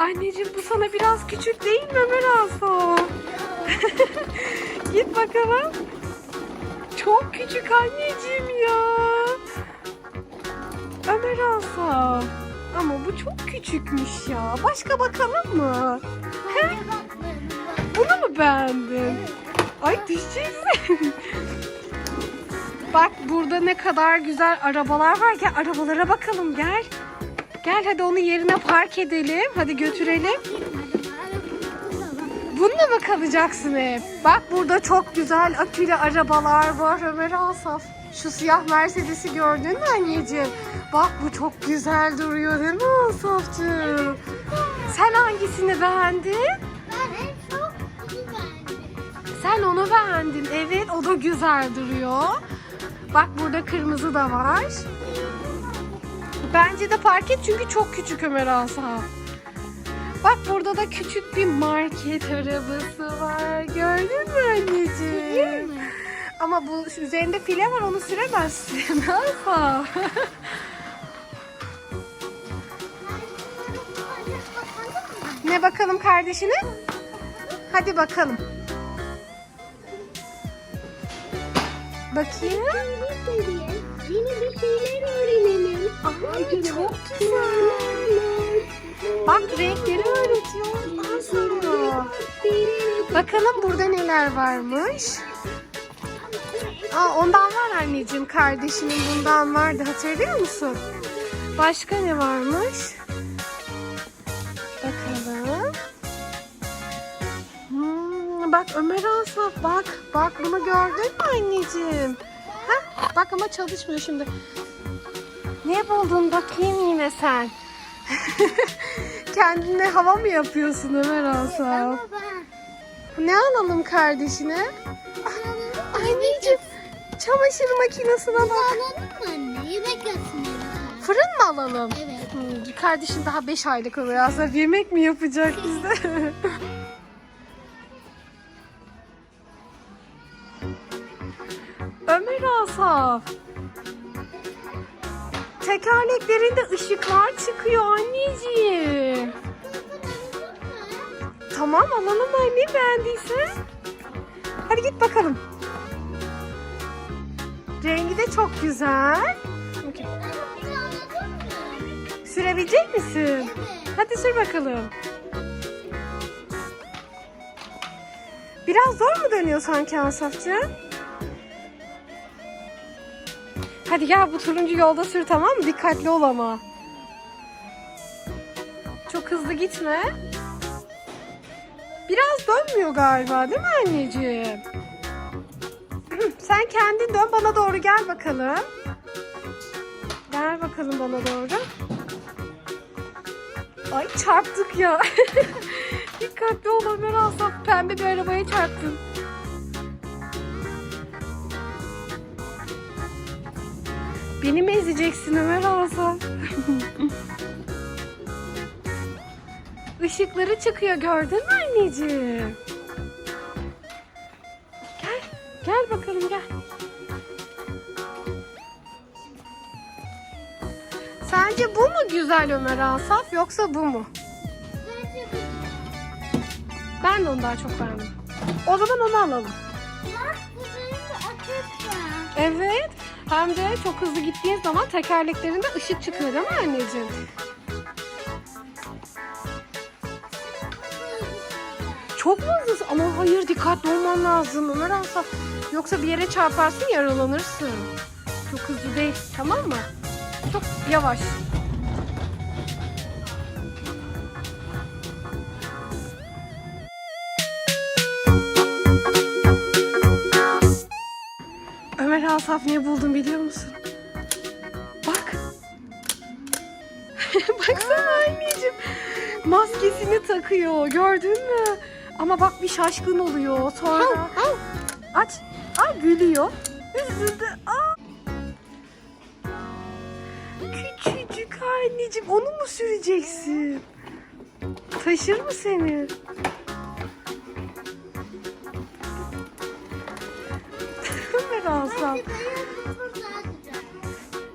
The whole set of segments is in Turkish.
Anneciğim bu sana biraz küçük değil mi Ömer Asaf? Git bakalım. Çok küçük anneciğim ya. Ömer Asaf. Ama bu çok küçükmüş ya. Başka bakalım mı? He? Bunu mu beğendin? Ay düşeceksin. Bak burada ne kadar güzel arabalar var. Gel arabalara bakalım gel. Gel hadi onu yerine park edelim. Hadi götürelim. Bununla mı kalacaksın hep? Bak burada çok güzel akülü arabalar var Ömer Asaf. Şu siyah Mercedes'i gördün mü anneciğim? Bak bu çok güzel duruyor değil mi Asaf'cığım? Sen hangisini beğendin? Ben en çok. Sen onu beğendin. Evet o da güzel duruyor. Bak burada kırmızı da var. Bence de park et çünkü çok küçük Ömer Asaf. Bak burada da küçük bir market arabası var. Gördün mü anneciğim? Ama bu üzerinde file var onu süremezsin. Asaf. ne bakalım kardeşine? Hadi bakalım. Bakayım. Yeni bir. Ay çok güzel. Bak renkleri öğretiyor. Sonra. Bakalım burada neler varmış. Aa, ondan var anneciğim. Kardeşinin bundan vardı. Hatırlıyor musun? Başka ne varmış? Bakalım. Hmm, bak Ömer Asaf bak. Bak bunu gördün mü anneciğim? Heh, bak ama çalışmıyor şimdi. Ne buldun bakayım yine sen? Kendine hava mı yapıyorsun Ömer Asaf? Ne alalım kardeşine? Anneciğim çamaşır makinesine bak. alalım mı anne? Yemek yapsın. Fırın mı alalım? Evet. Hmm, kardeşin daha 5 aylık Ömer Asaf. Yemek mi yapacak bize? Ömer Asaf. Tekerleklerinde ışıklar çıkıyor anneciğim. Tamam alalım anne beğendiyse. Hadi git bakalım. Rengi de çok güzel. Sürebilecek misin? Hadi sür bakalım. Biraz zor mu dönüyor sanki Asafçı? Hadi gel bu turuncu yolda sür tamam mı? Dikkatli ol ama. Çok hızlı gitme. Biraz dönmüyor galiba değil mi anneciğim? Sen kendin dön bana doğru gel bakalım. Gel bakalım bana doğru. Ay çarptık ya. Dikkatli ol Ömer Asaf. Pembe bir arabaya çarptın. Beni mi ezeceksin Ömer Asaf? Işıkları çıkıyor gördün mü anneciğim? Gel. Gel bakalım gel. Sence bu mu güzel Ömer Asaf yoksa bu mu? Ben de onu daha çok beğendim. O zaman onu alalım. Bak. Evet. Hem de çok hızlı gittiğin zaman tekerleklerinde ışık çıkıyor değil mi anneciğim? Çok mu hızlısın? Ama hayır dikkatli olman lazım Ömer Asaf. Yoksa bir yere çarparsın yaralanırsın. Çok hızlı değil tamam mı? Çok yavaş. Asaf ne buldum biliyor musun? Bak. Baksana anneciğim. Maskesini takıyor. Gördün mü? Ama bak bir şaşkın oluyor. Sonra aç. Ay gülüyor. Üzüldü. Aa. Küçücük anneciğim. Onu mu süreceksin? Taşır mı seni? Asaf.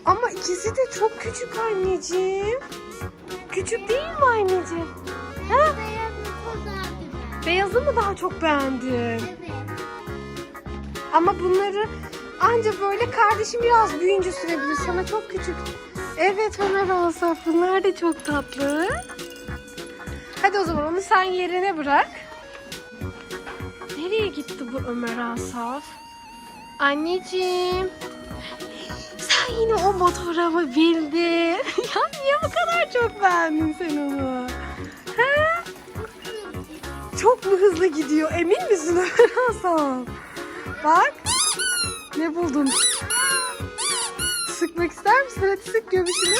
Ama ikisi de çok küçük anneciğim. Küçük değil mi anneciğim? Ha? Beyazı mı daha çok beğendin? Evet. Ama bunları anca böyle kardeşim biraz büyüyünce sürebilir. Sana çok küçük. Evet Ömer Asaf bunlar da çok tatlı. Hadi o zaman onu sen yerine bırak. Nereye gitti bu Ömer Asaf? Anneciğim. Sen yine o motora mı bindin? ya niye bu kadar çok beğendin sen onu? He? Çok mu hızlı gidiyor? Emin misin Asaf? Bak. Ne buldun? Sıkmak ister misin? Hadi sık göbüşünü.